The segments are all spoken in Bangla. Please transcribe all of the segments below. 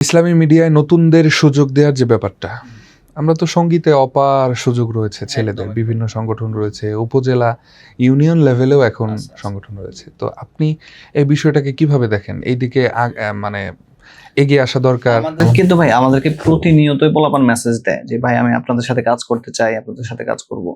ইসলামী মিডিয়ায় নতুনদের সুযোগ দেওয়ার যে ব্যাপারটা আমরা তো সঙ্গীতে অপার সুযোগ রয়েছে ছেলেদের বিভিন্ন সংগঠন রয়েছে উপজেলা ইউনিয়ন লেভেলেও এখন আচ্ছা, আচ্ছা। সংগঠন রয়েছে। তো আপনি এই বিষয়টাকে কীভাবে দেখেন? এইদিকে মানে এগিয়ে আসা দরকার? কিন্তু ভাই আমাদেরকে প্রতিনিয়তই পোলাপান মেসেজ দেয় যে ভাই আমি আপনাদের সাথে কাজ করতে চাই আপনাদের সাথে কাজ করব।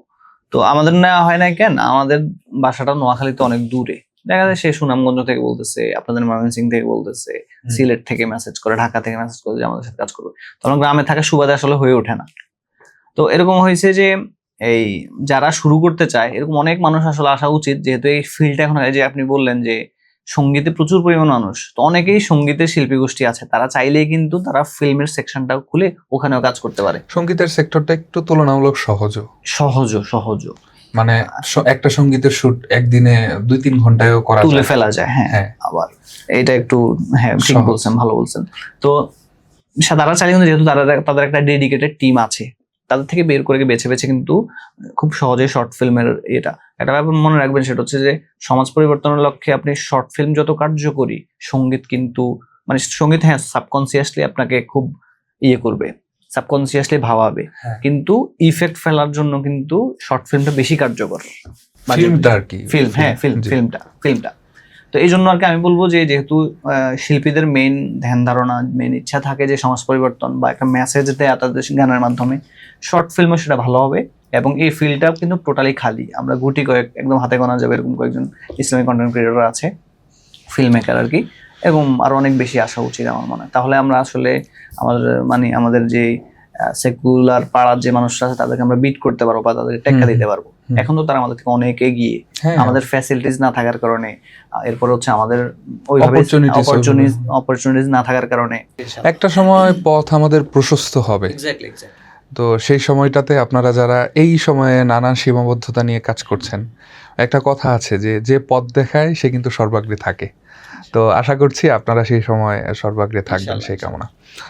তো আমাদের নেওয়া হয় না কেন? আমাদের বাসাটা নোয়াখালীতে অনেক দূরে। দেখা যায় সে সুনামগঞ্জ থেকে বলতেছে আপনাদের ময়মনসিং থেকে বলতেছে সিলেট থেকে মেসেজ করে ঢাকা থেকে মেসেজ করে যে আমাদের সাথে কাজ করবে। তখন গ্রামে থাকা সুবাদে আসলে হয়ে ওঠে না। তো এরকম হয়েছে যে এই যারা শুরু করতে চায় এরকম অনেক মানুষ আসলে আসা উচিত যেহেতু এই ফিল্ডটা এখন যে আপনি বললেন যে সঙ্গীতে প্রচুর পরিমাণ মানুষ তো অনেকেই সঙ্গীতের শিল্পী গোষ্ঠী আছে। তারা চাইলেই কিন্তু তারা ফিল্মের সেকশনটা খুলে ওখানেও কাজ করতে পারে। সঙ্গীতের সেক্টরটা একটু তুলনামূলক সহজও। সহজ সহজ মানে একটা সঙ্গীতের শুট একদিনে দুই তিন ঘন্টায়ও করা তুলে ফেলা যায় হ্যাঁ হ্যাঁ। আবার। এটা একটু হ্যাঁ ঠিক বলছেন ভালো বলছেন। তো তারা চাইলে কিন্তু যেহেতু তারা তাদের একটা ডেডিকেটেড টিম আছে তাদের থেকে বের করে বেছে বেছে কিন্তু খুব সহজে শর্ট ফিল্মের এটা। একটা ব্যাপার মনে রাখবেন সেটা হচ্ছে যে সমাজ পরিবর্তনের লক্ষ্যে আপনি শর্ট ফিল্ম যত কার্যকরী সংগীত কিন্তু মানে সংগীত হ্যাঁ সাবকনসিয়াসলি আপনাকে খুব ইয়ে করবে। সাবকনসিয়াসলি ভাবাবে। হ্যাঁ। কিন্তু ইফেক্ট ফেলার জন্য কিন্তু শর্ট ফিল্মটা বেশি কার্যকর। ফিল্মটা আর কি? ফিল্ম হ্যাঁ ফিল্ম ফিল্মটা ফিল্মটা তো এই জন্য আর কি আমি বলব যে যেহেতু শিল্পীদের মেইন ধ্যান ধারণা মেইন ইচ্ছা থাকে যে সমাজ পরিবর্তন বা একটা মেসেজ দেয় তাদের গানের মাধ্যমে শর্ট ফিল্মও সেটা ভালো হবে এবং এই ফিল্ডটা কিন্তু টোটালি খালি। আমরা গুটি কয়েক একদম হাতে গোনা যাবে এরকম কয়েকজন ইসলামিক কন্টেন্ট ক্রিয়েটর আছে। ফিল্ম মেকার আর কি এবং আরও অনেক বেশি আসা উচিত আমার মনে হয়। তাহলে আমরা আসলে আমাদের মানে আমাদের যে সেকুলার পাড়ার যে মানুষরা আছে তাদেরকে আমরা বিট করতে পারব বা তাদেরকে টেক্কা দিতে পারব। এখন তো তারা আমাদের থেকে অনেক এগিয়ে হ্যাঁ। আমাদের ফ্যাসিলিটিস না থাকার কারণে এরপর হচ্ছে আমাদের ওইভাবে অপরচুনিটিস না থাকার কারণে। একটা সময় পথ আমাদের প্রশস্ত হবে। এক্স্যাক্টলি তো সেই সময়টাতে আপনারা যারা এই সময়ে নানান সীমাবদ্ধতা নিয়ে কাজ করছেন একটা কথা আছে যে যে পথ দেখায় সে কিন্তু সর্বাগ্রে থাকে। তো আশা করছি আপনারা সেই সময় সর্বাগ্রে থাকবেন সেই কামনা।